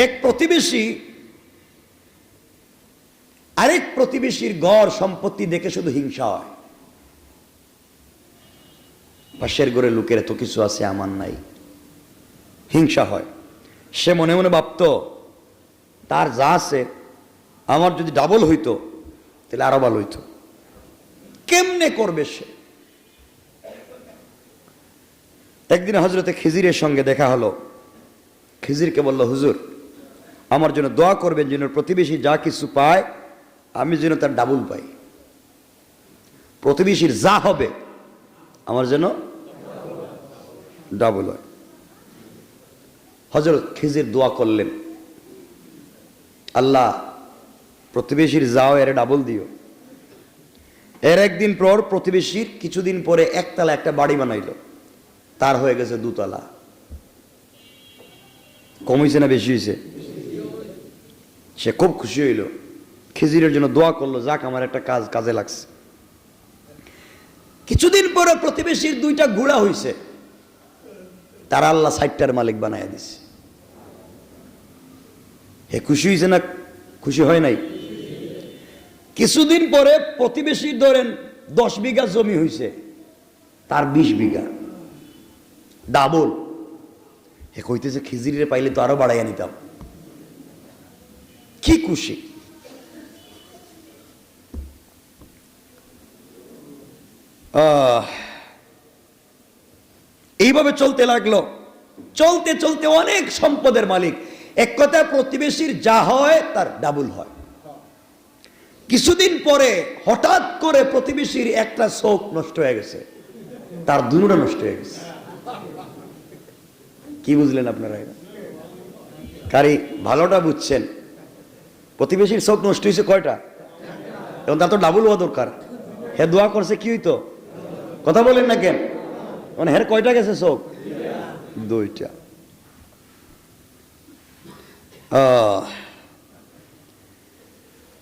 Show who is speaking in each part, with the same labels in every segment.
Speaker 1: এক প্রতিবেশী, আরেক প্রতিবেশীর গড় সম্পত্তি দেখে শুধু হিংসা হয়। পাশের ঘরে লোকের এত কিছু আছে, আমার নাই। হিংসা হয়। সে মনে মনে ভাবতো, তার যা আছে, আমার যদি ডাবল হইতো, তাহলে আরও ভালো হইতো। কেমনে করবে সে? একদিন হজরতে খিজিরের সঙ্গে দেখা হলো। খিজিরকে বলল, হুজুর আমার জন্য দোয়া করবেন যেন প্রতিবেশী যা কিছু পায়, আমি যেন তার ডাবল পাই। প্রতিবেশীর যা হবে, আমার যেন ডাবল হয়। হজরত খিজির দোয়া করলেন, আল্লাহ প্রতিবেশীর যাও, এর ডাবল দিও। এর একদিন পর প্রতিবেশীর কিছুদিন পরে একতলা একটা বাড়ি বানাইলো। তার হয়ে গেছে দুতলা। কম না বেশি হয়েছে সে খুব খুশি হইল। খিজিরের জন্য দোয়া করল, যাক, আমার একটা কাজ, কাজে লাগছে। কিছুদিন পরে প্রতিবেশীর দুইটা গুড়া হইছে। তারা আল্লাহ সাইটটার মালিক বানাইয়া দিছে। হে খুশি হয়েছে না খুশি হয় নাই? কিছুদিন পরে প্রতিবেশী ধরেন দশ বিঘা জমি হইছে, তার বিশ বিঘা। ডাবল। হে কইতেছে, খিজিরে পাইলে তো আরও বাড়াইয়া নিতাম। কি খুশি? এইভাবে চলতে লাগল। চলতে চলতে অনেক সম্পদের মালিক। এক কথা প্রতিবেশীর যা হয়, তার ডাবল হয়। কিছুদিন পরে হঠাৎ করে প্রতিবেশীর একটা চোখ নষ্ট হয়ে গেছে। তার দুটা নষ্ট হয়ে গেছে। কি বুঝলেন আপনারা? কারি, ভালোটা বুঝছেন। প্রতিবেশীর চোখ নষ্ট হয়েছে কয়টা? এবং তার তো ডাবল হওয়া দরকার। হে দোয়া করছে, কি হইতো? কথা বলেন না কেন? মানে হের কয়টা গেছে চোখ? দুইটা।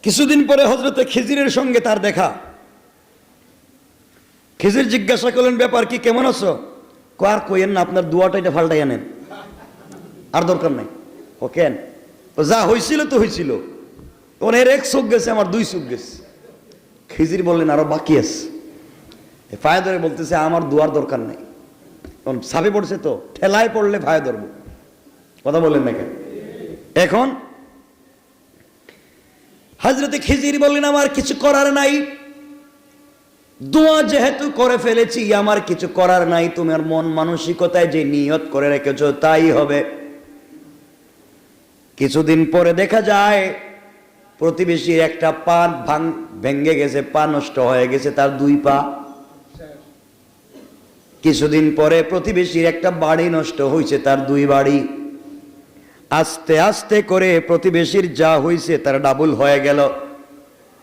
Speaker 1: কিছুদিন পরে হজরতে খিজিরের সঙ্গে তার দেখা। খিজির জিজ্ঞাসা করলেন, ব্যাপার কি, কেমন আছো? কো আর কইেন না, আপনার দুয়াটা এটা ফাল্টাই আনেন আর দরকার নাই। ও কেন? যা হয়েছিল তো হয়েছিল এর এক চোখ গেছে, আমার দুই চোখ গেছে। খিজির বললেন, আরও বাকি আছে। এ ফায়ে ধরে বলতেছে, আমার দুয়ার দরকার নাই। সাপে পড়ছে তো, ঠেলায় পড়লে ফায়ে ধরবো। কথা বললেন না কেন? এখন হাজরতে খিজির বললেন, আমার কিছু করার নাই। দোয়া যেহেতু করে ফেলেছি, আমার কিছু করার নাই। তোমার মন মানসিকতায় যে নিয়ত করে রেখেছ, তাই হবে। কিছুদিন পরে দেখা যায় প্রতিবেশীর একটা পা ভাঙ ভেঙ্গে গেছে, পা নষ্ট হয়ে গেছে, তার দুই পা। কিছুদিন পরে প্রতিবেশীর একটা বাড়ি নষ্ট হয়েছে তার দুই বাড়ি। আস্তে আস্তে করে প্রতিবেশীর যা হয়েছে তার ডাবল হয়ে গেল।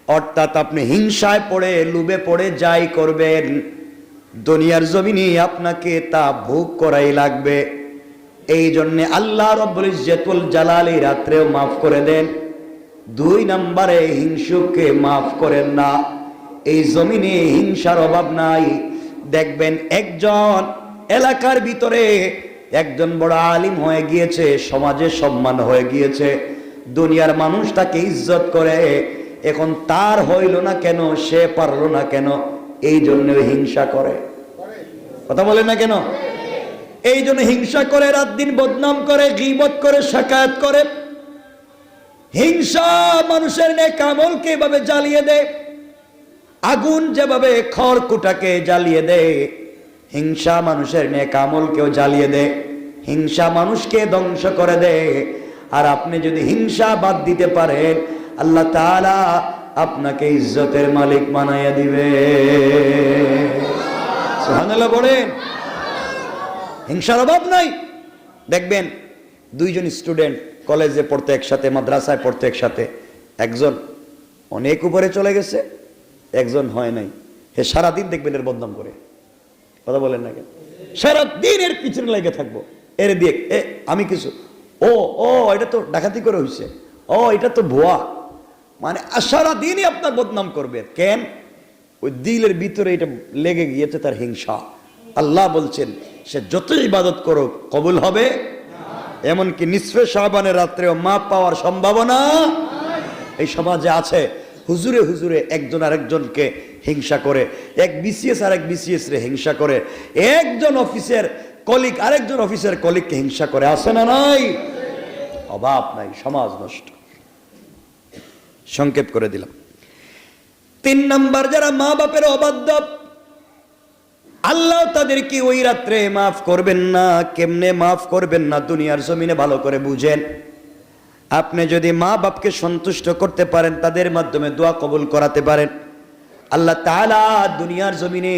Speaker 1: অর্থাৎ আপনি হিংসায় পড়ে, লুবে পড়ে যাই করবেন, দুনিয়ার জমিনে আপনাকে তা ভোগ করাই লাগবে। এই জন্যে আল্লাহ রব্বুল ইজ্জতুল জালাল রাত্রেও মাফ করে দেন। দুই নম্বরে হিংসুককে মাফ করেন না। এই জমিনে হিংসার অভাব নাই। দেখবেন একজন এলাকার ভিতরে একজন বড় আলিম হয়ে গিয়েছে, সমাজে সম্মান হয়ে গিয়েছে। দুনিয়ার মানুষ তাকে ইজ্জত করে। এখন তার হইল না কেন, সে পারল না কেন? এই জন্য হিংসা করে। কথা বলে না কেন? এই জন্য হিংসা করে, রাত দিন বদনাম করে, গিবত করে শাকায়াত করে। হিংসা মানুষের নেক আমলকে এভাবে জ্বালিয়ে দেয় আগুন যেভাবে খড়কুটাকে জ্বালিয়ে দেয় হিংসা মানুষের নেক আমলকেও জ্বালিয়ে দেয় হিংসা মানুষকে ধ্বংস করে দেয় আর আপনি যদি হিংসা বাদ দিতে পারেন, আল্লাহ তাআলা আপনাকে ইজ্জতের মালিক বানাইয়া দিবে। বলেন। হিংসার অভাব নাই। দেখবেন দুইজন স্টুডেন্ট কলেজে পড়তে একসাথে, মাদ্রাসায় পড়তে একসাথে। একজন অনেক উপরে চলে গেছে, একজন হয় নাই। হে, সারাদিন দেখবেন এর বদনাম করে। কথা বলেন না কেন? সারাদিন এর পিছনে লেগে থাকব। এর দিয়ে এ, আমি কিছু, ও ও, এটা তো ডাকাতি করে হয়েছে ও, এটা তো ভুয়া। মানে সারাদিনই আপনার বদনাম করবে। কেন? ওই দিলের ভিতরে এটা লেগে গিয়েছে তার হিংসা। আল্লাহ বলছেন, সে যত ইবাদত করো কবুল হবে। এমনকি নিঃস্বে সাবানের রাত্রেও মাপ পাওয়ার সম্ভাবনা এই সমাজে আছে। হুজুরে হুজুরে একজন আরেকজনকে হিংসা করে, এক বিসিএস আর এক বিসিএস রে হিংসা করে, একজন অফিসের কলিক আরেকজন অফিসের কলিগকে হিংসা করে আসে না নাই? অভাব নাই, সমাজ নষ্ট। সংক্ষেপ করে দিলাম। তিন নাম্বার, যারা মা বাপের অবাধ্য আল্লাহ তাদেরকে ওই রাত্রে মাফ করবেন না, কেমনে মাফ করবেন না, দুনিয়ার জমিনে ভালো করে বুঝেন। আপনি যদি মা বাপকে সন্তুষ্ট করতে পারেন, তাদের মাধ্যমে দোয়া কবুল করাতে পারেন। আল্লাহ তাআলা দুনিয়ার জমিনে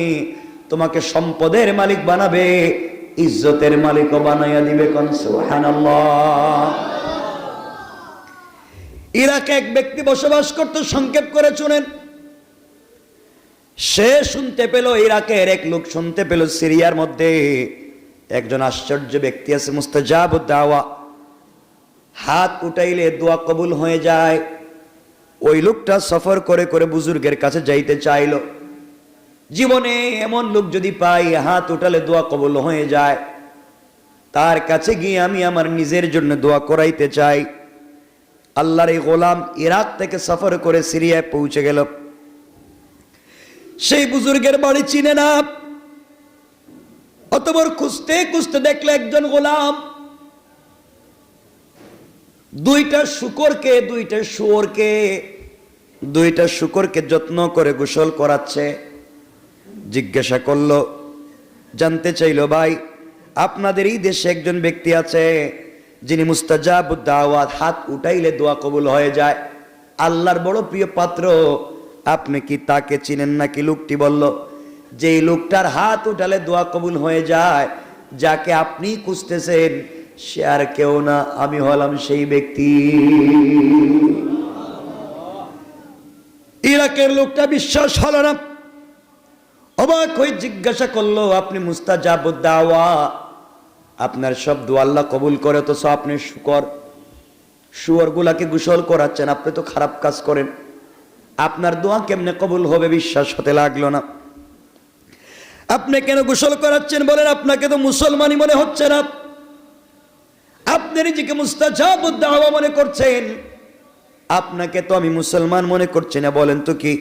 Speaker 1: তোমাকে সম্পদের মালিক বানাবে, ইজ্জতের মালিকও বানাইয়া দিবে ইরাকে এক ব্যক্তি বসবাস করতে, সংক্ষেপ করে শুনেন। সে শুনতে পেল ইরাকের এক লোক, শুনতে পেল সিরিয়ার মধ্যে একজন আশ্চর্য ব্যক্তি আছে, মুস্তাজাব দাওয়া হাত উঠাইলে দোয়া কবুল হয়ে যায়। ওই লোকটা সফর করে করে বুজুর্গের কাছে যাইতে চাইল। জীবনে এমন লোক যদি পাই, হাত উঠালে দোয়া কবুল হয়ে যায়। তার কাছে গিয়ে আমি আমার নিজের জন্য দোয়া করাইতে চাই। আল্লাহর এই গোলাম ইরাক থেকে সফর করে সিরিয়ায় পৌঁছে গেল। সেই বুজুর্গের বাড়ি চিনে না। অতবর খুঁজতে খুঁজতে দেখলে একজন গোলাম। দুইটা শুকরকে, দুইটা শুয়োরকে, দুইটা শুকরকে যত্ন করে গোসল করাচ্ছে। জিজ্ঞাসা করল, জানতে চাইলো ভাই, আপনাদের এই দেশে একজন ব্যক্তি আছে, যিনি মুস্তাজাব দাওয়াত, হাত উঠাইলে দোয়া কবুল হয়ে যায়। আল্লাহর বড় প্রিয় পাত্র আপনি কি তাকে চিনেন নাকি? লোকটি বলল যে লোকটার হাত উঠালে দোয়া কবুল হয়ে যায়, যাকে আপনি খুঁজতেছেন, সে আর কেউ না। আমি হলাম সেই ব্যক্তি। ইরাকের লোকটা বিশ্বাস হলো না। অবাক হয়ে জিজ্ঞাসা করল, আপনি মুস্তাজাব দাওয়া আপনার সব আল্লাহ কবুল করে তো সব আপনি শুকর। শুয়ার গুলাকে গোসল করাচ্ছেন, আপনি তো খারাপ কাজ করেন। আপনার দোয়া কেমনে কবুল হবে বিশ্বাস হতে লাগল না। আপনি কেন গোসল করাচ্ছেন বলেন, আপনাকে তো মুসলমানই মনে হচ্ছে না। আপনি নিজেকে মুস্তাজাব দাওয়া মনে করছেন। আপনাকে তো আমি মুসলমান মনে করছি না, বলেন তো কি?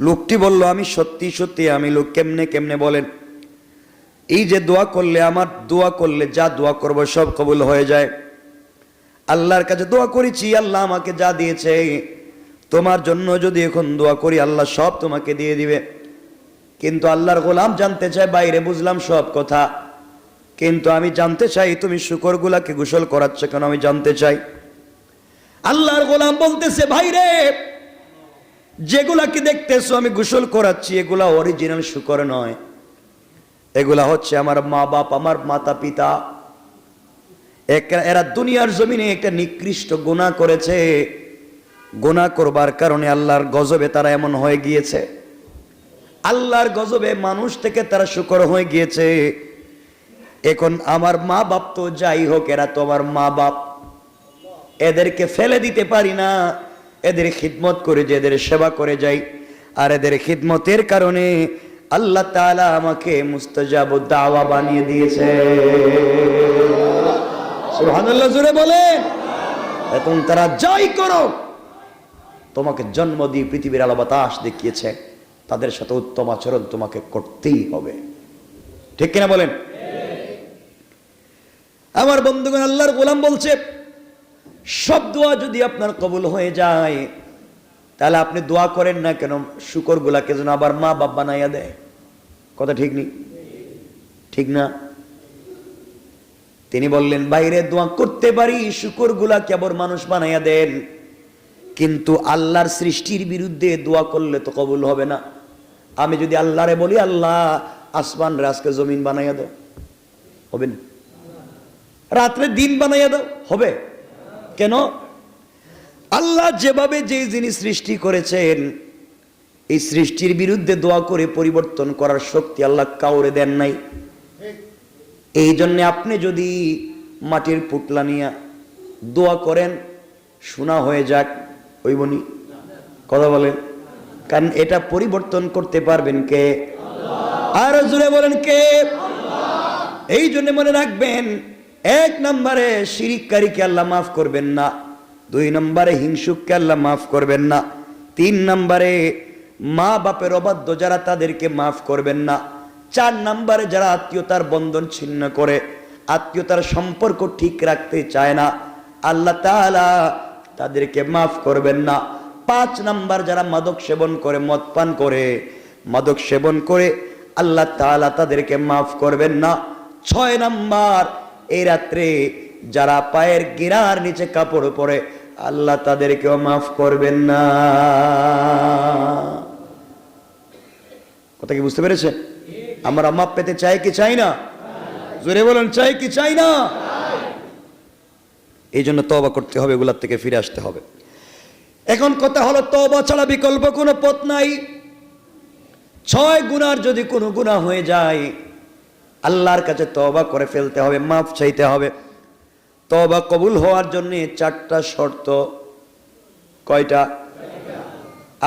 Speaker 1: লোকটি বলল, আমি সত্যি সত্যি, আমি লোক কেমনে কেমনে বলেন? এই যে দোয়া করলে, আমার দোয়া করলে যা দোয়া করব সব কবুল হয়ে যায়। আল্লাহর কাছে দোয়া করেছি, আল্লাহ আমাকে যা দিয়েছে। তোমার জন্য যদি এখন দোয়া করি, আল্লাহ সব তোমাকে দিয়ে দিবে। কিন্তু আল্লাহর গোলাম জানতে চায়, বাইরে বুঝলাম সব কথা। কিন্তু আমি জানতে চাই, তুমি শুকরগুলাকে গোসল করাচ্ছ কেন? আমি জানতে চাই। আল্লাহর গোলাম বলতেছে ভাই রে যেগুলাকে দেখতেছো আমি গোসল করাচ্ছি, এগুলা অরিজিনাল শুকর নয়। এগুলা হচ্ছে আমার মা বাপ, আমার মাতা পিতা। এরা দুনিয়ার জমিনে একটা নিকৃষ্ট গুণা করেছে। গুণা করবার কারণে আল্লাহর গজবে তারা এমন হয়ে গিয়েছে। আল্লাহর গজবে মানুষ থেকে তারা শুকর হয়ে গিয়েছে। এখন আমার মা বাপ তো যাই হোক, এরা তো আমার মা বাপ এদেরকে ফেলে দিতে পারি না। এদের খিদমত করে যে এদের সেবা করে যাই। আর এদের খিদমতের কারণে আল্লাহ তাআলা আমাকে মুস্তাজাব দাওয়া বানিয়ে দিয়েছে। সুবহানাল্লাহ, জোরে বলেন। এখন তারা যাই করো তোমাকে জন্ম দিয়ে পৃথিবীর আলো বাতাস দেখিয়েছে, তাদের সাথে উত্তম আচরণ তোমাকে করতেই হবে। ঠিক কিনা বলেন? আমার বন্ধুগণ, আল্লাহর গোলাম বলছে, সব দোয়া যদি আপনার কবুল হয়ে যায়, তাহলে আপনি দোয়া করেন না কেন শুকর গুলাকে যেন আবার মা বাপ বানাইয়া দেয়। কথা ঠিক নেই ঠিক না? তিনি বললেন, বাইরে দোয়া করতে পারি শুকর গুলাকে আবার মানুষ বানাইয়া দেন। কিন্তু আল্লাহর সৃষ্টির বিরুদ্ধে দোয়া করলে তো কবুল হবে না। আমি যদি আল্লাহরে বলি, আল্লাহ আসমান রাজকে জমিন বানাইয়া দাও। হবে না। রাত্রে দিন বানাইয়া দাও, হবে। কেন? আল্লাহ যেভাবে যে জিনিস সৃষ্টি করেছেন, এই সৃষ্টির বিরুদ্ধে দোয়া করে পরিবর্তন করার শক্তি আল্লাহ কাউরে দেন নাই। এই জন্য আপনি যদি মাটির পুটলা নিয়ে দোয়া করেন, শোনা হয়ে যাক। ওই বনি। কথা বলেন। কারণ এটা পরিবর্তন করতে পারবেন কে? আর জুড়ে বলেন কে? এই জন্য মনে রাখবেন, এক নম্বরে শিরিককারীকে আল্লাহ মাফ করবেন না, দুই নম্বরে হিংসুককে আল্লাহ মাফ করবেন না, তিন নম্বরে মা বাপের অবাধ্য যারা তাদেরকে মাফ করবেন না, চার নম্বরে যারা আত্মীয়তার বন্ধন ছিন্ন করে, আত্মীয়তার সম্পর্ক ঠিক রাখতে চায় না, আল্লাহ তাআলা তাদেরকে মাফ করবেন না। পাঁচ নাম্বার যারা মাদক সেবন করে, মদ পান করে, মাদক সেবন করে, আল্লাহ তাআলা তাদেরকে মাফ করবেন না। ছয় নাম্বার, এই রাত্রে যারা পায়ের গিরার নিচে কাপড় পরে, আল্লাহ তাদেরকেও মাফ করবেন না। কথা কি বুঝতে পেরেছে আমরা মাপ পেতে চাই কি চাই না? জোরে বলেন, চাই কি চাই না? এই জন্য তবা করতে হবে, এগুলার থেকে ফিরে আসতে হবে। এখন কথা হলো তবা ছাড়া বিকল্প কোনো পথ নাই। ছয় গুনার যদি কোনো গুণা হয়ে যায়, আল্লাহর কাছে তবা করে ফেলতে হবে, মাফ চাইতে হবে। তবা কবুল হওয়ার জন্য চারটা শর্ত। কয়টা?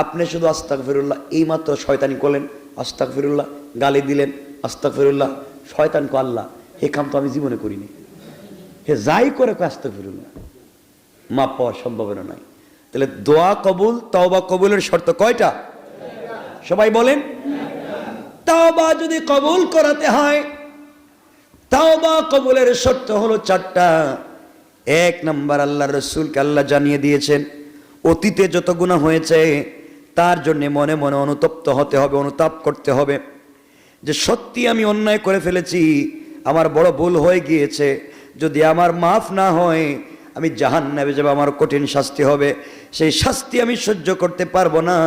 Speaker 1: আপনি শুধু আস্তাক ফিরুল্লাহ এইমাত্র শয়তানি করলেন আস্তাক ফিরুল্লাহ গালি দিলেন আস্তাক ফিরুল্লাহ শয়তান কো আল্লাহ হে কাম তো আমি জীবনে করিনি। হে যাই করে কো আস্তাক না। মাপ পাওয়ার সম্ভাবনা নাই। তাহলে দোয়া কবুল, তওবা কবুলের শর্ত কয়টা? সবাই বলেন। তাওবা যদি কবুল করাতে হয়, তাওবা কবুলের শর্ত হলো চারটা। এক নম্বর আল্লাহ রসুলকে আল্লাহ জানিয়ে দিয়েছেন, অতীতে যত গুণা হয়েছে, তার জন্য মনে মনে অনুতপ্ত হতে হবে, অনুতাপ করতে হবে। যে সত্যি আমি অন্যায় করে ফেলেছি, আমার বড় ভুল হয়ে গিয়েছে যদি আমার মাফ না হয়, আমি জাহান নেবে যাবে, আমার কঠিন শাস্তি হবে। সেই শাস্তি আমি সহ্য করতে পারব না।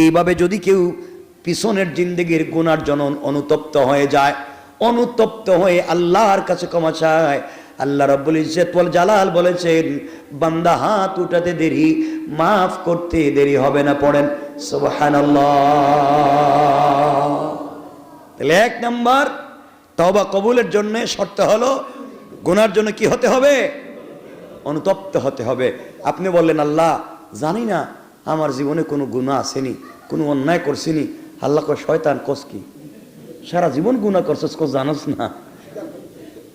Speaker 1: এইভাবে যদি কেউ পিছনের জিন্দগির গুনার জনন অনুতপ্ত হয়ে যায়, অনুতপ্ত হয়ে আল্লাহর কাছে ক্ষমা চায়, আল্লাহ রব্বুল ইজ্জত জালাল বলেছেন, বান্দা হাত উঠাতে দেরি, মাফ করতে দেরি হবে না, পড়েন, সুবহানাল্লাহ। তাহলে এক নাম্বার তবা কবুলের জন্য শর্ত হলো গুনার জন্য কি হতে হবে? অনুতপ্ত হতে হবে। আপনি বললেন, আল্লাহ, জানি না, আমার জীবনে কোনো গুণা আসেনি, কোনো অন্যায় করছিনি। আল্লাহ কয়, শয়তান, কস কি? সারা জীবন গুণা করছস, কস জানোস না।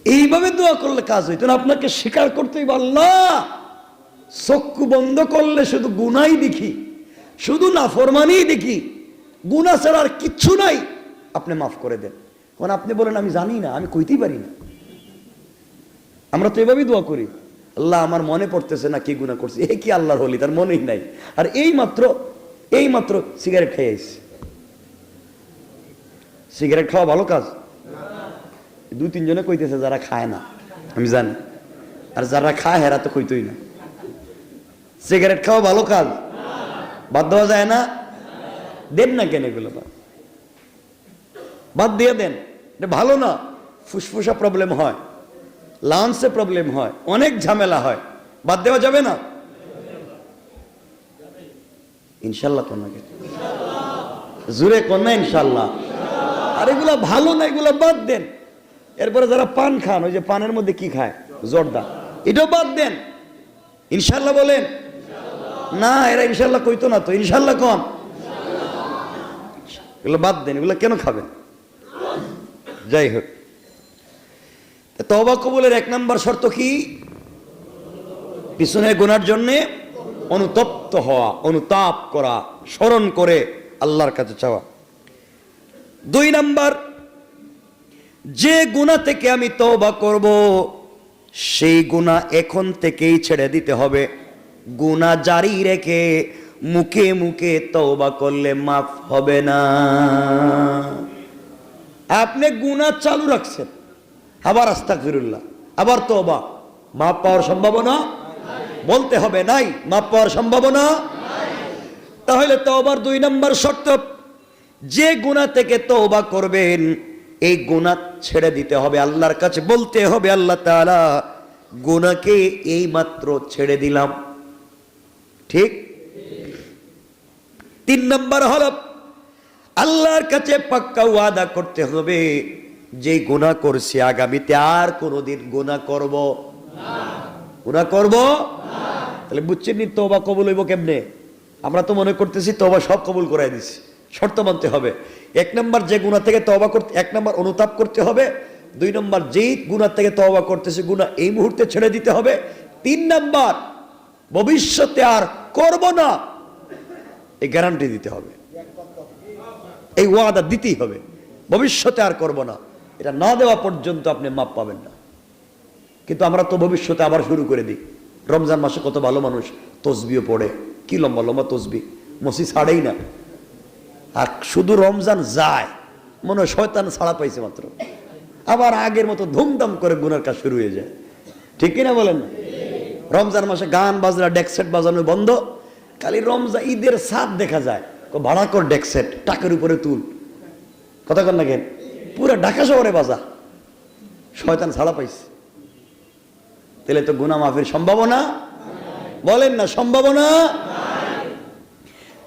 Speaker 1: এইভাবে দোয়া করলে কাজ হইতো না। আপনাকে স্বীকার করতেই আল্লাহ, চক্ষু বন্ধ করলে শুধু গুনাই দেখি, শুধু নাফরমানি দেখি। গুণা ছাড়া আর কিচ্ছু নাই। আপনি মাফ করে দেন। কারণ আপনি বলেন, আমি জানি না, আমি কইতেই পারি না। আমরা তো এভাবেই দোয়া করি। আল্লাহ আমার মনে পড়তেছে না কি গুণা করছি। এ কি আল্লাহর হলি তার মনেই নাই। আর এই মাত্র এই মাত্র সিগারেট খেয়ে আইছি। সিগারেট খাওয়া ভালো কাজ? দুই তিনজনে কইতেছে, যারা খায় না। আমি জানি। আর যারা খায়, হেরা তো কইতই না। সিগারেট খাওয়া ভালো কাজ? বাদ দেওয়া যায় না? দেন না কেন এগুলো বাদ দিয়ে দেন। এটা ভালো না। ফুসফুসা প্রবলেম হয়। লাঞ্চে প্রবলেম হয়, অনেক ঝামেলা হয়। বাদ দেওয়া যাবে না? ইনশাল্লাহ কন্যাকে। জুড়ে কন্যা ইনশাল্লাহ। আর এগুলা ভালো না, এগুলা বাদ দেন। এরপরে যারা পান খান, ওই যে পানের মধ্যে কি খায়? জর্দা। এটাও বাদ দেন। ইনশাল্লাহ বলেন। না, এরা ইনশাল্লাহ কইতো না তো, ইনশাল্লাহ কন। এগুলো বাদ দেন, এগুলো কেন খাবেন? যাই হোক। তবা কবুলের এক নম্বর শর্ত কি? পিছনে গোনার জন্যে অনুতপ্ত হওয়া, অনুতাপ করা, স্মরণ করে আল্লাহর কাছে চাওয়া। দুই নাম্বার, যে গুণা থেকে আমি তওবা করব, সেই গুণা এখন থেকেই ছেড়ে দিতে হবে। গুণা জারি রেখে মুখে মুখে তওবা করলে মাফ হবে না। আপনি গুণা চালু রাখছেন। আবার আস্তাক ফিরুল্লাহ আবার তো তওবা। মাপ পাওয়ার সম্ভাবনা বলতে হবে নাই। মাপ পাওয়ার সম্ভাবনা তাহলে তওবার দুই নম্বর শর্ত, যে গুণা থেকে তওবা করবেন, এই গুণা ছেড়ে দিতে হবে আল্লাহর কাছে, বলতে হবে আল্লাহ তাআলা গুনাকে এই মাত্র ছেড়ে দিলাম। ঠিক? তিন নম্বর হল, আল্লাহর কাছে পাক্কা ওয়াদা করতে হবে। যে গুনাহ করছি আগামীতে আর কোনোদিন গুনাহ করব গুনাহ করব তাহলে বুঝছেন নি তোবা কবুল হইব কেমনে? আমরা তো মনে করতেছি তোবা সব কবুল করাই দিছি। শর্ত মানতে হবে। এক নম্বর যে গুণা থেকে তবা করতে, এক নম্বর অনুতাপ করতে হবে। দুই নম্বর যেই গুণার থেকে তওবা করতেছে গুণা এই মুহূর্তে ছেড়ে দিতে হবে। তিন নম্বর, ভবিষ্যতে আর করব না। এই গ্যারান্টি দিতে হবে। এই ওয়াদা দিতেই হবে। ভবিষ্যতে আর করব না। এটা না দেওয়া পর্যন্ত আপনি মাপ পাবেন না। কিন্তু আমরা তো ভবিষ্যতে আবার শুরু করে দিই। রমজান মাসে কত ভালো মানুষ তসবিও পড়ে। কি লম্বা লম্বা তসবি। মসি ছাড়েই না। আর শুধু রমজান যায়। মনে হয় শয়তান ছাড়া পাইছে মাত্র। আবার আগের মতো ধুমধাম করে গুনার কাজ শুরু হয়ে যায়। ঠিক কিনা বলেন? রমজান মাসে গান বাজনা ডেকসেট বাজানো বন্ধ। খালি রমজান ঈদের সাদ দেখা যায়। ভাড়া কর ডেকসেট টাকের উপরে তুল। কথা কর না কেন? পুরো ঢাকা শহরে বাজা। শয়তান ছাড়া পাইছে। তাহলে তো গুনা মাফির সম্ভাবনা? বলেন না, সম্ভাবনা?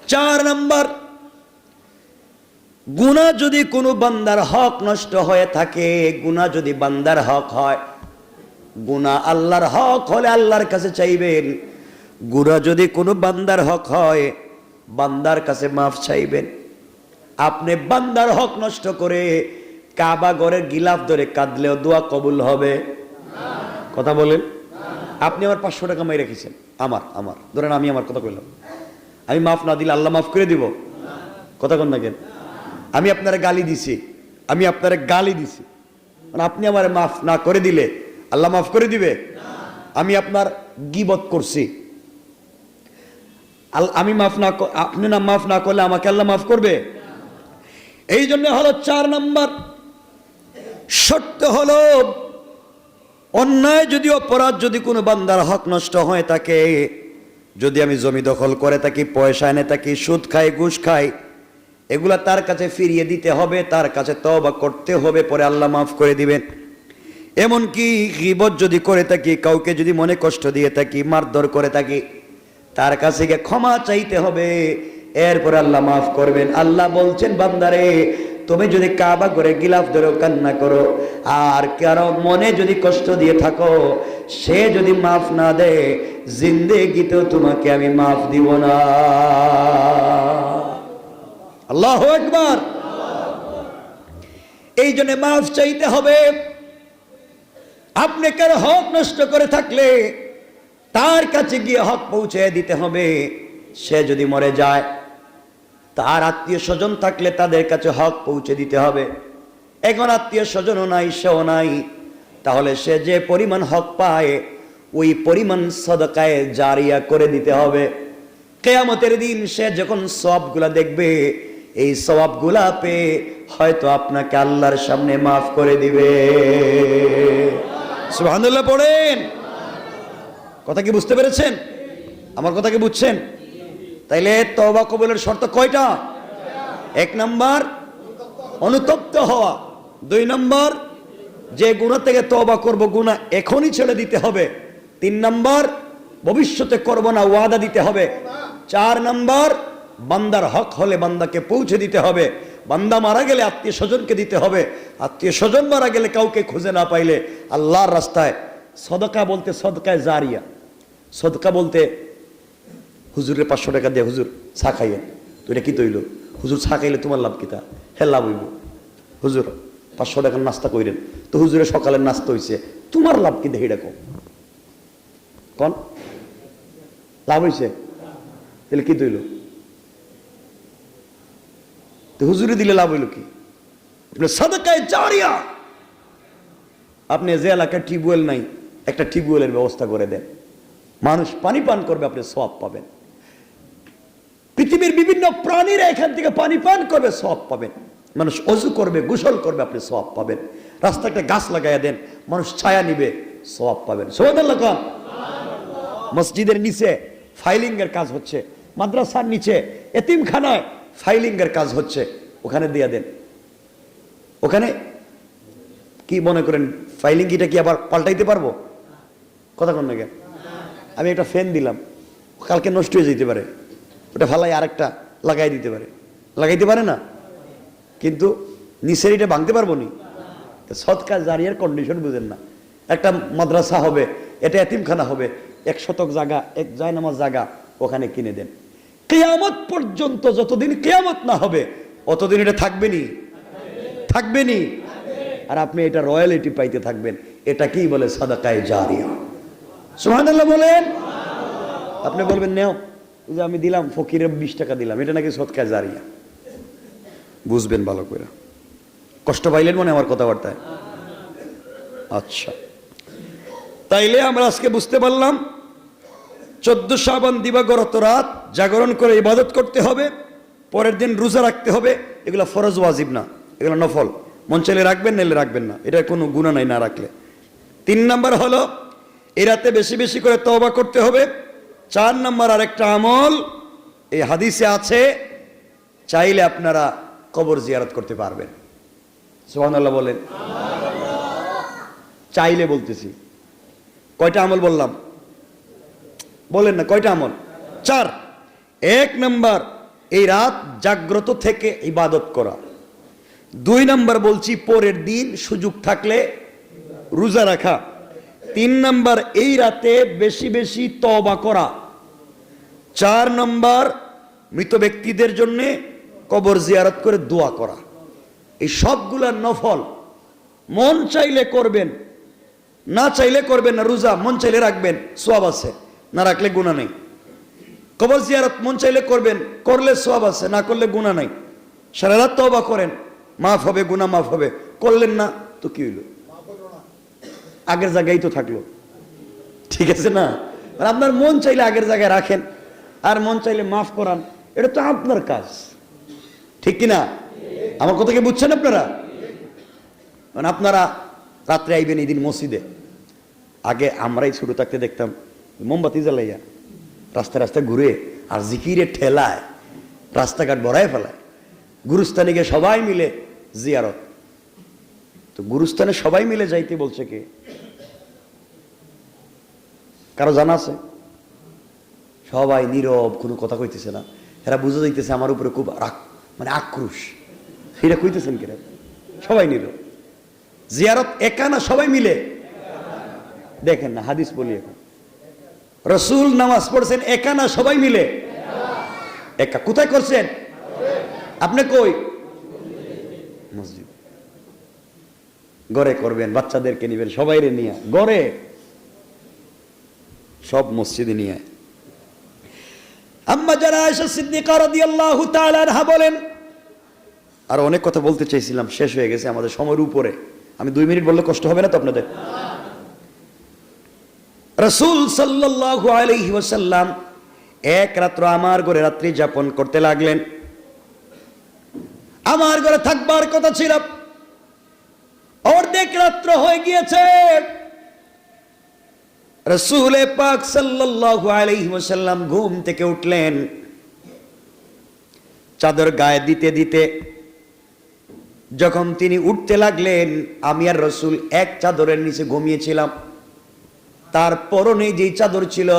Speaker 1: চার নাম্বার গুণা যদি কোনো বান্দার হক নষ্ট হয়ে থাকে গুণা যদি বান্দার হক হয় গুণা আল্লাহর হক হলে আল্লাহর কাছে চাইবেন। গুণা যদি কোনো বান্দার হক হয়, বান্দার কাছে মাফ চাইবেন। আপনি বান্দার হক নষ্ট করে কাবা ঘরের গিলাফ ধরে কাঁদলেও দোয়া কবুল হবে। কথা বলেন। আপনি আমার পাঁচশো টাকা মাই রেখেছেন আমার আমার। ধরেন আমি আমার কথা কইলাম। আমি মাফ না দিলে আল্লাহ মাফ করে দিব। কথা কন না কেন? আমি আপনার গালি দিছি। আমি আপনার গালি দিছি। মানে আপনি আমার মাফ না করে দিলে আল্লাহ মাফ করে দিবে? আমি আপনার গিবত করছি। আমি মাফ না আপনি না মাফ না করলে আমাকে আল্লাহ মাফ করবে? এই জন্য হলো চার নাম্বার সত্য হলো, অন্যায় যদি অপরাধ, যদি কোনো বান্দার হক নষ্ট হয়ে থাকে যদি আমি জমি দখল করে থাকি, পয়সা এনে থাকি, সুদ খাই, ঘুষ খাই, এগুলা তার কাছে ফিরিয়ে দিতে হবে, তার কাছে তওবা করতে হবে, পরে আল্লাহ মাফ করে দিবেন। এমনকি গিবত যদি করে থাকি, কাউকে যদি মনে কষ্ট দিয়ে থাকি, মারধর করে থাকি, তার কাছে গিয়ে ক্ষমা চাইতে হবে, এরপরে আল্লাহ মাফ করবেন। আল্লাহ বলছেন, বান্দারে তুমি যদি কাবা করে গিলাফ ধরো কান্না করো, আর কারও মনে যদি কষ্ট দিয়ে থাকো, সে যদি মাফ না দেয়, জিন্দেগিতেও তোমাকে আমি মাফ দিব না। আল্লাহ একবার এই জন্য মাফ চাইতে হবে। আপনি কারও হক নষ্ট করে থাকলে তার কাছে গিয়ে হক পৌঁছে দিতে হবে। সে যদি মরে যায় তার আত্মীয় স্বজন থাকলে তাদের কাছে হক পৌঁছে দিতে হবে। এখন আত্মীয় স্বজনও নাই, সেও নাই। তাহলে সে যে পরিমাণ হক পায়, ওই পরিমাণ সদকায় জারিয়া করে দিতে হবে। কেয়ামতের দিন সে যখন সবগুলা দেখবে, এই সবাবগুলা পেয়ে হয়তো আপনাকে আল্লাহর সামনে মাফ করে দিবে। সুবহানাল্লাহ, পড়েন। কথা কি বুঝতে পেরেছেন? আমার কথা কি বুঝছেন? তাইলে তওবা কবুলের শর্ত কয়টা? এক নম্বর, অনুতপ্ত হওয়া। দুই নম্বর, যে গুণা থেকে তওবা করব গুণা এখনই ছেড়ে দিতে হবে। তিন নম্বর, ভবিষ্যতে করব না, ওয়াদা দিতে হবে। চার নম্বর, বান্দার হক হলে বান্দাকে পৌঁছে দিতে হবে। বান্দা মারা গেলে আত্মীয় স্বজনকে দিতে হবে। আত্মীয় স্বজন মারা গেলে কাউকে খুঁজে না পাইলে আল্লাহর রাস্তায় সদকা বলতে সদকায় জারিয়া। সদকা বলতে হুজুরের পাঁচশো টাকা দিয়ে হুজুর চা খাইয়েন। তো এটা কি তৈল? হুজুর চা খাইলে তোমার লাভ কিতা হ্যাঁ লাভ হইব। হুজুর, পাঁচশো টাকার নাস্তা কইলেন তো হুজুরের সকালের নাস্তা হইছে। তোমার লাভ কি দেখি দেখো কন? লাভ হইছে? তাহলে কি তৈল? তো হুজুরে দিলে লাভ হইল কি? জারিয়া। আপনি যে এলাকায় টিউবওয়েল নাই, একটা টিউবওয়েলের ব্যবস্থা করে দেন। মানুষ পানি পান করবে, আপনি সব পাবেন। পৃথিবীর বিভিন্ন প্রাণীরা এখান থেকে পানি পান করবে সব পাবেন। মানুষ অজু করবে, গোসল করবে, আপনি সব পাবেন। রাস্তা একটা গাছ লাগাইয়া দেন, মানুষ ছায়া নিবে সব পাবেন। সোহাদাল্লাহ খান মসজিদের নিচে ফাইলিং এর কাজ হচ্ছে, মাদ্রাসার নিচে এতিমখানায় ফাইলিং এর কাজ হচ্ছে, ওখানে দিয়ে দেন। ওখানে কি মনে করেন, ফাইলিং কিটা কি আবার পাল্টাইতে পারব? কথা কোন না আমি একটা ফ্যান দিলাম, কালকে নষ্ট হয়ে যেতে পারে। ওটা ফালাই আরেকটা লাগাই দিতে পারে। লাগাইতে পারে না? কিন্তু নিচের এটা ভাঙতে পারব নি? সৎকার জারিয়ার কন্ডিশন বুঝেন না। একটা মাদ্রাসা হবে, এটা এতিমখানা হবে, এক শতক জায়গা, এক জায়নামাজ জায়গা ওখানে কিনে দেন। কেয়ামত পর্যন্ত যতদিন কেয়ামত না হবে, অতদিন এটা থাকবে নি? থাকবে নি? আর আপনি এটা রয়্যালিটি পাইতে থাকবেন। এটা কি বলে? সাদাকায় জারিয়া। সুবহানাল্লাহ বলেন। আপনি বলবেন, নেও। যে আমি দিলাম ফকিরে বিশ টাকা দিলাম, এটা নাকি সৎকায় জারিয়া। বুঝবেন ভালো করে কষ্ট পাইলেন মনে আমার কথাবার্তায়? আচ্ছা। তাইলে আমরা আজকে বুঝতে পারলাম, চোদ্দ সাবান দিবাগরত রাত, জাগরণ করে ইবাদত করতে হবে, পরের দিন রোজা রাখতে হবে, এগুলো ফরজ ওয়াজিব না, এগুলো নফল। মন চাইলে রাখবেন, নাইলে রাখবেন না, এটা কোনো গুণা নাই না রাখলে। তিন নাম্বার হলো এই রাতে বেশি বেশি করে তওবা করতে হবে চার নাম্বার আরেকটা আমল, এই হাদিসে আছে, চাইলে আপনারা কবর জিয়ারত করতে পারবেন। সুবহানাল্লাহ বলেন। চাইলে বলতেছি। কয়টা আমল বললাম? বলেন না, কয়টা আমল? চার। এক নম্বর, এই রাত জাগ্রত থেকে ইবাদত করা। দুই নম্বর বলছি, পরের দিন সুযোগ থাকলে রোজা রাখা। তিন নাম্বার, এই রাতে বেশি বেশি তবা করা। চার নাম্বার, মৃত ব্যক্তিদের জন্য কবর জিয়ারত করে দোয়া করা। এই সবগুলা নফল। মন চাইলে করবেন, না চাইলে করবেন না, রোজা মন চাইলে রাখবেন, সোয়াব আছে, না রাখলে গুণা নেই। কবর জিয়ারত মন চাইলে করবেন, করলে সোয়াব আছে, না করলে গুণা নাই। সারা রাত তওবা করেন, মাফ হবে গুণা মাফ হবে, করলেন না, তো কি হইল? আগের জায়গায় তো থাকল। ঠিক আছে না? আপনার মন চাইলে আগের জায়গায় রাখেন, আর মন চাইলে মাফ করান, এটা তো আপনার কাজ। ঠিক কিনা? আমার কথা কি বুঝছেন আপনারা? মানে আপনারা রাত্রে আইবেন এই দিন মসজিদে। আগে আমরাই ছোট থাকতে দেখতাম, মোমবাতি জ্বালাইয়া রাস্তায় রাস্তায় ঘুরে আর জিকিরে ঠেলায়, রাস্তাঘাট ভরায় ফেলায়। গুরুস্থানে গিয়ে সবাই মিলে জিয়ারত। তো গুরুস্থানে সবাই মিলে যাইতে বলছে কে? কারও জানা আছে? সবাই নীরব, কোনো কথা কইতেছে না। এরা বুঝে যাইতেছে আমার উপরে খুব মানে আক্রোশ। সেটা কইতেছেন কিনা সবাই নীরব। জিয়ারত একা না সবাই মিলে? দেখেন না, হাদিস বলি এখন। রসুল নামাজ পড়ছেন, একা না সবাই মিলে? একা। কোথায় করছেন? আপনি কই? মসজিদ। গড়ে করবেন, বাচ্চাদেরকে নিবেন, সবাইরে নিয়ে, গড়ে। সব মসজিদে নিয়ে। আম্মা যারা আয়েশা সিদ্দিকা রাদিয়াল্লাহু তাআলা আনহা বলেন, আর অনেক কথা বলতে চাইছিলাম শেষ হয়ে গেছে আমাদের সময়ের উপরে। আমি দুই মিনিট বললে কষ্ট হবে না তো আপনাদের? রসুল সাল্লাল্লাহু আলাইহি ওয়াসাল্লাম এক রাত্র আমার ঘরে রাত্রি যাপন করতে লাগলেন। আমার ঘরে থাকবার কথা ছিল। অর্ধেক রাত্র হয়ে গিয়েছে। রসুল পাক সাল্লাল্লাহু আলাইহি ওয়াসাল্লাম ঘুম থেকে উঠলেন। চাদর গায়ে দিতে দিতে যখন তিনি উঠতে লাগলেন, আমি আর রসুল এক চাদরের নিচে ঘুমিয়েছিলাম। তার পরনে যেই চাদর ছিল,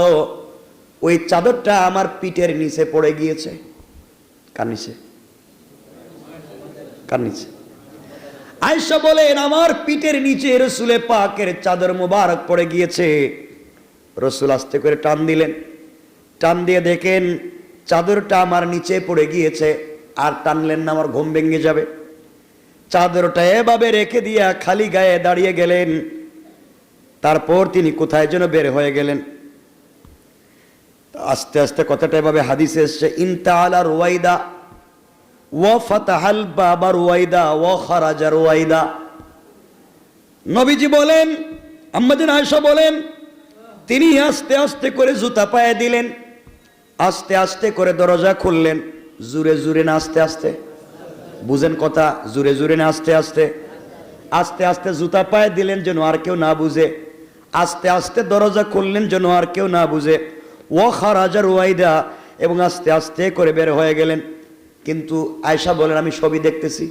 Speaker 1: ওই চাদরটা আমার পিঠের নিচে পড়ে গিয়েছে। কার নিচে? কার নিচে? আয়সা বলেন, আমার পিঠের নিচে রসুলে পাকের চাদর মোবারক পড়ে গিয়েছে। রসুল আস্তে করে টান দিলেন। টান দিয়ে দেখেন, চাদরটা আমার নিচে পড়ে গিয়েছে, আর টানলেন না, আমার ঘুম ভেঙে যাবে। চাদরটা এভাবে রেখে দিয়া খালি গায়ে দাঁড়িয়ে গেলেন। তারপর তিনি কোথায় যেন বের হয়ে গেলেন। আস্তে আস্তে কথাটা এভাবে হাদিসে এসছে, ইনতাআলা রুয়াইদা ও ও নবীজি বলেন আম্মাদিন আয়েশা বলেন, তিনি আস্তে আস্তে করে জুতা পায়ে দিলেন, আস্তে আস্তে করে দরজা খুললেন জুরে জুরে না আস্তে আস্তে। বুঝেন কথা জুরে জুরে না আস্তে আস্তে। আস্তে আস্তে জুতা পায়ে দিলেন যেন আর কেউ না বুঝে। আস্তে আস্তে দরজা খুললেন যেন আর কেউ না বুঝে। ও খারাজার ওয়াইদা, এবং আস্তে আস্তে করে বের হয়ে গেলেন। কিন্তু আয়সা বলেন, আমি সবই দেখতেছি।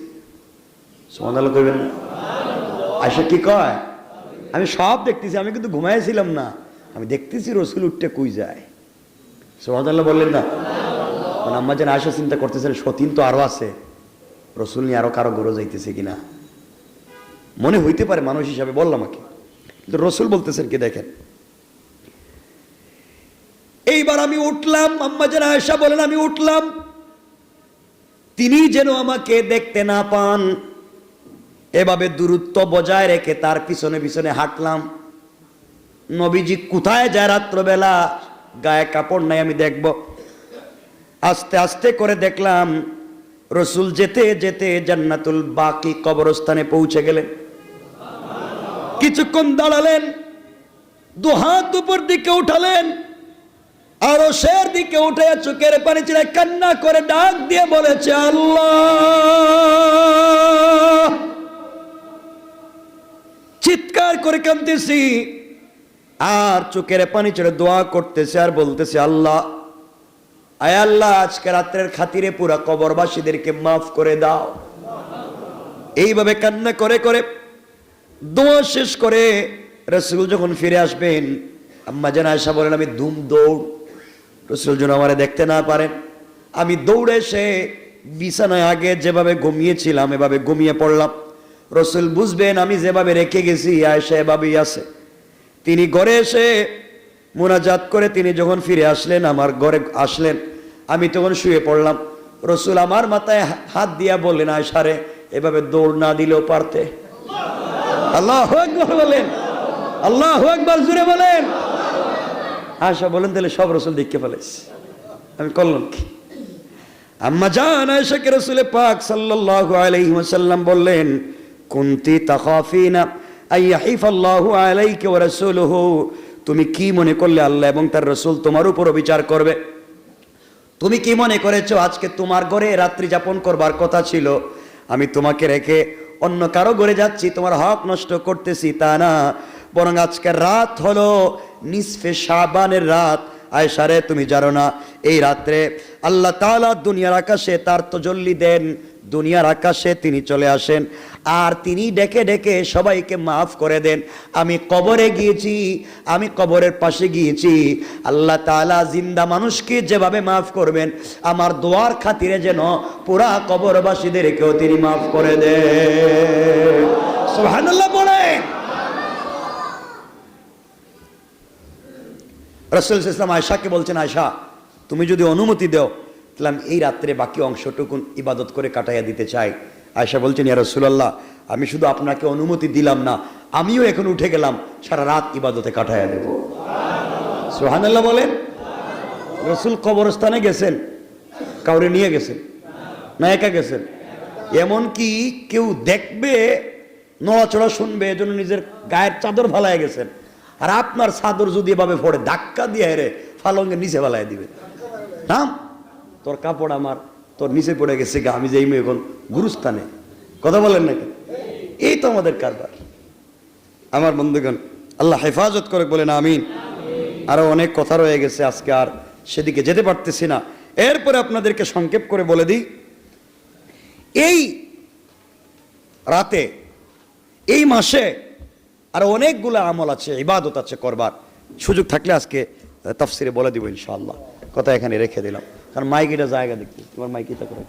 Speaker 1: সমাধান করবেন আয়সা কি কয়? আমি সব দেখতেছি, আমি কিন্তু ঘুমাইছিলাম না। আমি দেখতেছি রসুল উঠতে কুই যায়। সোহাদাল্লাহ বললেন, না। মানে আম্মা যেন আয়সা চিন্তা করতেছেন, সতীন তো আরও আছে। রসুল নিয়ে আরও কারও গরো যাইতেছে কিনা? মনে হইতে পারে মানুষ হিসাবে বললাম আমাকে। কিন্তু রসুল বলতেছেন কি দেখেন? এইবার আমি উঠলাম, আম্মা যেন আয়সা বলেন, আমি উঠলাম। তিনি যেন আমাকে দেখতে না পান। এভাবে দূরত্ব বজায় রেখে তার পিছনে পিছনে হাঁটলাম। নবীজি কোথায় যায় রাত্রবেলা? গায়ে কাপড় নাই, আমি দেখব। আস্তে আস্তে করে দেখলাম, রসুল যেতে যেতে জান্নাতুল বাকি কবরস্থানে পৌঁছে গেলেন। কিছুক্ষণ দাঁড়ালেন, দু হাত উপর দিকে উঠালেন আরও শের দিকে উঠে চোখের পানি ছেড়ে কান্না করে ডাক দিয়ে বলেছে, আল্লাহ! চিৎকার করে কাঁদতেছি। আর চোখের পানি ছেড়ে দোয়া করতেছে আর বলতেছে, আল্লাহ, আয় আল্লাহ, আজকে রাত্রের খাতিরে পুরা কবরবাসীদেরকে মাফ করে দাও। এইভাবে কান্না করে করে দোয়া শেষ করে রসুল যখন ফিরে আসবেন, আম্মা জান আয়সা বলেন, আমি ধুম দৌড় রসুল যেন আমারে দেখতে না পারেন। আমি দৌড়ে এসে বিছানায় আগে যেভাবে ঘুমিয়েছিলাম, এভাবে ঘুমিয়ে পড়লাম। রসুল বুঝবেন, আমি যেভাবে রেখে গেছি আয়সা এভাবেই আছে। তিনি ঘরে এসে মোনাজাত করে তিনি যখন ফিরে আসলেন, আমার ঘরে আসলেন, আমি তখন শুয়ে পড়লাম। রসুল আমার মাথায় হাত দিয়া বললেন আয়সারে এভাবে দৌড় না দিলেও পারতে। আল্লাহ একবার বলেন, আল্লাহ একবার জুড়ে বলেন। আয়সা বলেন, তাহলে সব রসুল দেখতে ফেলেছি আমি করলাম কি? আম্মা জান আয়েশাকে রসুলে পাক সাল্লাল্লাহু আলাইহি ওয়াসাল্লাম বললেন, কুনতি তাখাফিনা আইয়াহিফাল্লাহু আলাইকা ওয়া রাসূলুহু? তুমি কি মনে করলে আল্লাহ এবং তার রসুল তোমার উপর বিচার করবে? তুমি কি মনে করেছ আজকে তোমার ঘরে রাত্রি যাপন করবার কথা ছিল? আমি তোমাকে রেখে অন্য কারও ঘরে যাচ্ছি, তোমার হক নষ্ট করতেছি তা না, বরং আজকে রাত হলো নিসফে শাবানের রাত। আয়সারে তুমি জানো না, এই রাত্রে আল্লাহ তাআলা দুনিয়ার আকাশে তার তজল্লি দেন, দুনিয়ার আকাশে তিনি চলে আসেন, আর তিনি ডেকে ডেকে সবাইকে মাফ করে দেন। আমি কবরে গিয়েছি, আমি কবরের পাশে গিয়েছি। আল্লাহ তাআলা জিন্দা মানুষকে যেভাবে মাফ করবেন, আমার দোয়ার খাতিরে যেন পুরা কবরবাসীদেরকেও তিনি মাফ করে দেন। সুবহানাল্লাহ বলেন। রসুল ইসলাম আয়সাকে বলছেন আয়সা তুমি যদি অনুমতি দাও, তাহলে আমি এই রাত্রে বাকি অংশটুকুন ইবাদত করে কাটাইয়া দিতে চাই। আয়সা বলছেন, ইয়া রসুলাল্লাহ, আমি শুধু আপনাকে অনুমতি দিলাম না, আমিও এখন উঠে গেলাম, সারা রাত ইবাদতে কাটাইয়া দেব। সোহানাল্লাহ বলেন, রসুল কবরস্থানে গেছেন, কাউরে নিয়ে গেছেন না একা গেছেন এমন কি কেউ দেখবে, নড়াচড়া শুনবে, এজন্য নিজের গায়ের চাদর ফালায় গেছেন। আর আপনার চাদর যদি এভাবে পড়ে, ধাক্কা দিয়ে হেরে ফালঙ্গের নিচে ফালায় দিবে। নাম? তোর কাপড় আমার, তোর নিচে পড়ে গেছে গা, আমি যেই এখন গুরুস্থানে। কথা বলেন নাকি এই তো আমাদের কারবার। আমার বন্ধুগণ, আল্লাহ হেফাজত করে বলেন আমিন। আরও অনেক কথা রয়ে গেছে আজকে, আর সেদিকে যেতে পারতেছি না। এরপরে আপনাদেরকে সংক্ষেপ করে বলে দিই, এই রাতে, এই মাসে আর অনেকগুলো আমল আছে, ইবাদত আছে করবার। সুযোগ থাকলে আজকে তফসিরে বলে দিব ইনশাআল্লাহ। কথা এখানে রেখে দিলাম। কারণ মাইকিটা জায়গা দেখতে, তোমার মাইকিটা করে।